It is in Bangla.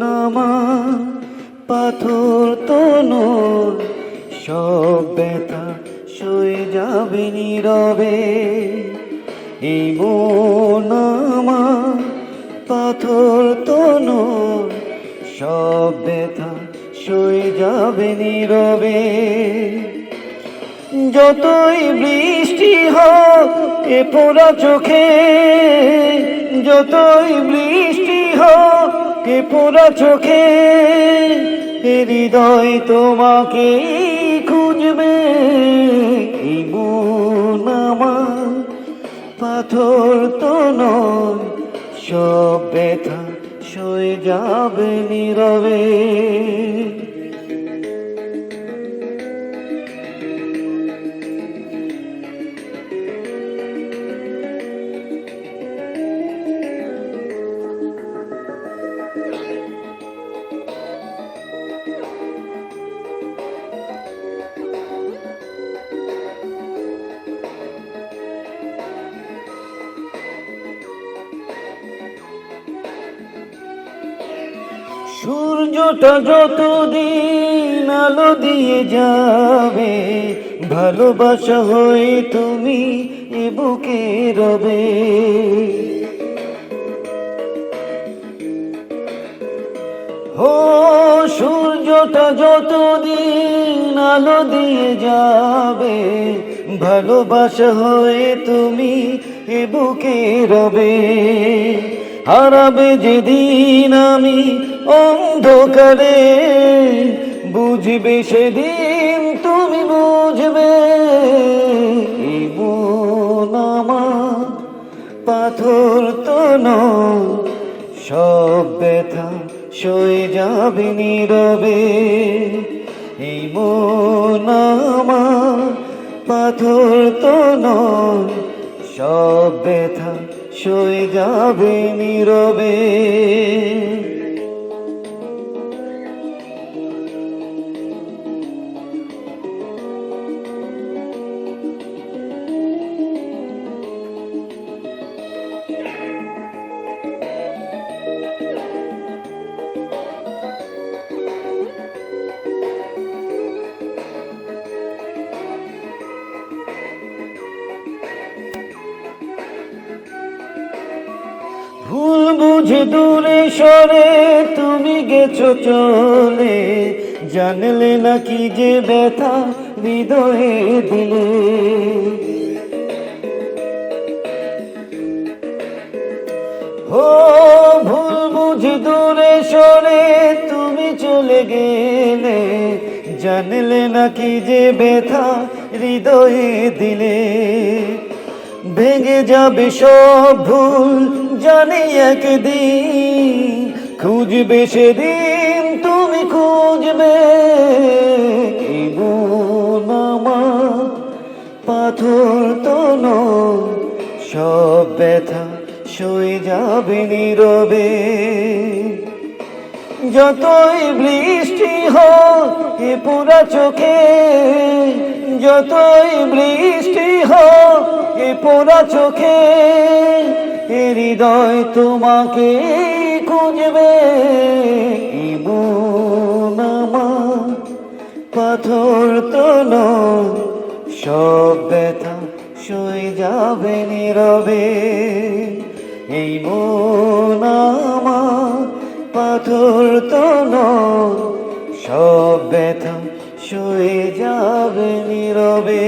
নামা পাথর তো সব ব্যথা সয়ে যাবে নীরবে। এই নামা পাথর তো সব ব্যথা সয়ে যাবে নীরবে। যতই বৃষ্টি হোক, এ পোড়া চোখে, যতই বৃষ্টি এ পোড়া চোখে? হৃদয় তোমাকে খুঁজবে এই পাথর তো নয়, সব ব্যথা সয়ে যাবে নীরবে। সূর্যটা যতদিন আলো দিয়ে যাবে, ভালোবাসা হয়ে তুমি এ বুকে রবে। হো সূর্যটা যতদিন আলো দিয়ে যাবে, ভালোবাসা হয়ে তুমি এ বুকে রবে। হারাবে যেদিন আমি অন্ধকারে, বুঝবে সেদিন তুমি বুঝবে পাথর তো সব ব্যথা সয়ে যাবে নীরবে। এই মন পাথর তো সব ব্যথা সয়ে যাবে নীরবে। ভুল বুঝে দূরে সরে, তুমি গেছো চলে। জানলে না কি যে ব্যথা হৃদয়ে দিলে। ও ভুল বুঝে দূরে সরে, তুমি চলে গেলে। জানলে না কি যে ব্যথা হৃদয়ে দিলে। ভেঙে যাবে সব ভুল জানি একদিন। খুঁজবে সেদিন তুমি খুঁজবে পাথর তো নয়, সব ব্যথা সয়ে যাবে নীরবে। যতই বৃষ্টি হোক এ পুরা চোখে যতই বৃষ্টি হোক এ পোড়া চোখে এ হৃদয় তোমাকে খুঁজবে। পাথর তো নয়, সব ব্যথা সয়ে যাবে নীরবে। এই মন আমার পাথর তো নয়, সব ব্যথা সয়ে যাবে নীরবে।